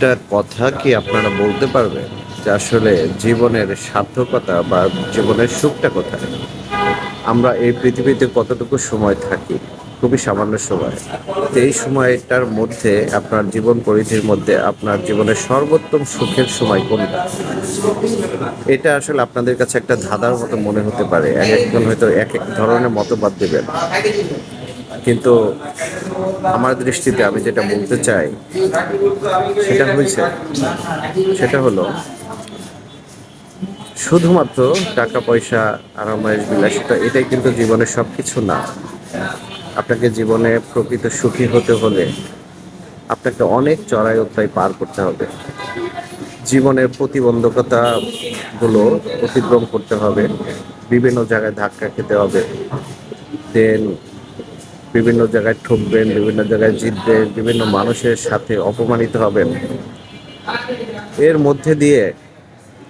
একটা কথা কি আপনারা বলতে পারবেন যে আসলে জীবনের সার্থকতা বা জীবনের সুখটা কোথায়? আমরা এই পৃথিবীতে কতটুকু সময় থাকি? খুবই সামান্য সময়। এই সময়টার মধ্যে আপনার জীবন পরিধির মধ্যে আপনার জীবনের সর্বোত্তম সুখের সময় কোনটা? এটা আসলে আপনাদের কাছে একটা ধাঁধার মতো মনে হতে পারে। এক একজন হয়তো এক এক ধরনের মতবাদ দেবেন। কিন্তু আমার দৃষ্টিতে আমি যেটা বলতে চাই, সেটা হয়েছে সেটা হলো শুধুমাত্র টাকা, পয়সা আরামায়েশ বিলাসিতা এটাই কিন্তু জীবনের সব কিছু না। আপনাকে জীবনে প্রকৃত সুখী হতে হলে আপনাকে অনেক চড়াই উত্তাই পার করতে হবে। জীবনের প্রতিবন্ধকতাগুলো অতিক্রম করতে হবে, বিভিন্ন জায়গায় ধাক্কা খেতে হবে। দেন বিভিন্ন জায়গায় ঠকবেন, বিভিন্ন জায়গায় জিতবেন, বিভিন্ন মানুষের সাথে অপমানিত হবেন। এর মধ্যে দিয়ে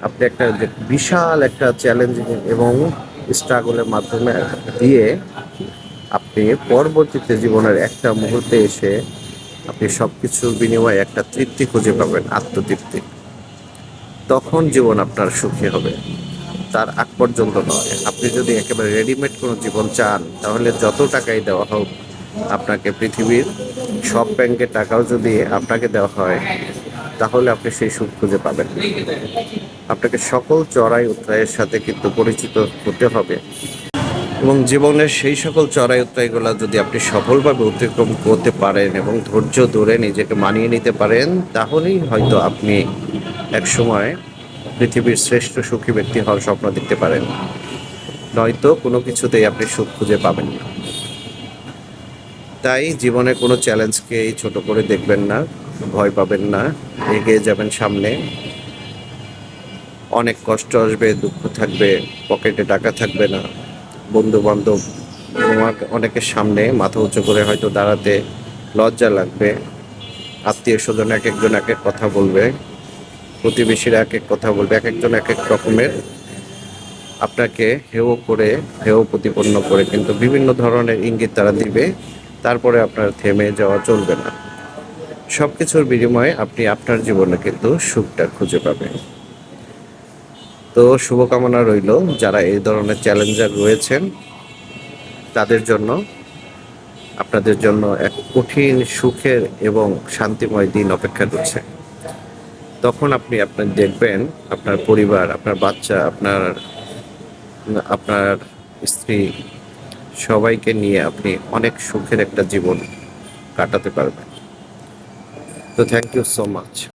আপনি একটা বিশাল একটা চ্যালেঞ্জিং এবং স্ট্রাগলের মাধ্যমে দিয়ে আপনি পরবর্তীতে জীবনের একটা মুহূর্তে এসে আপনি সব কিছুর বিনিময়ে একটা তৃপ্তি খুঁজে পাবেন, আত্মতৃপ্তি। তখন জীবন আপনার সুখী হবে। তার আগ পর্যন্ত নয়। আপনি যদি একেবারে রেডিমেড কোনো জীবন চান, তাহলে যত টাকাই দেওয়া হোক, আপনাকে পৃথিবীর সব ব্যাংকের টাকাও যদি আপনাকে দেওয়া হয়, তাহলে আপনি সেই সুখ খুঁজে পাবেন। আপনাকে সকল চড়াই উত্তরায়ের সাথে কিন্তু পরিচিত হতে হবে। এবং জীবনের সেই সকল চড়াই উত্তরাইগুলো যদি আপনি সফলভাবে অতিক্রম করতে পারেন এবং ধৈর্য ধরে নিজেকে মানিয়ে নিতে পারেন, তাহলেই হয়তো আপনি এক সময় পৃথিবীর শ্রেষ্ঠ সুখী ব্যক্তি হওয়ার স্বপ্ন দেখতে পারেন। নয়তো কোনো কিছুতেই আপনি সুখ খুঁজে পাবেন না। তাই জীবনে কোনো চ্যালেঞ্জকেই ছোট করে দেখবেন না, ভয় পাবেন না, এগিয়ে যাবেন সামনে। অনেক কষ্ট আসবে, দুঃখ থাকবে, পকেটে টাকা থাকবে না বন্ধু বান্ধব অনেকের সামনে মাথা উঁচু করে হয়তো দাঁড়াতে লজ্জা লাগবে, আত্মীয় স্বজন এক একজন এক এক কথা বলবে। প্রতিবেশীরা এক এক কথা বলবে এক একজন এক এক রকমের। আপনাকে হেয় করে হেয় প্রতিপন্ন করে কিন্তু বিভিন্ন ধরনের ইঙ্গিত তারা দিবে, তারপরে আপনার থেমে যাওয়া চলবে না। সব কিছুর বিনিময়ে আপনি আপনার জীবনে কিন্তু সুখটা খুঁজে পাবেন। তো শুভকামনা রইল যারা এই ধরনের চ্যালেঞ্জার রয়েছেন, তাদের জন্য, আপনাদের জন্য এক কঠিন সুখের এবং শান্তিময় দিন অপেক্ষা করছে। তখন আপনি আপনার দেখবেন আপনার পরিবার, আপনার বাচ্চা, আপনার আপনার স্ত্রী সবাইকে নিয়ে আপনি অনেক সুখের একটা জীবন কাটাতে পারবেন। তো থ্যাংক ইউ সো মাচ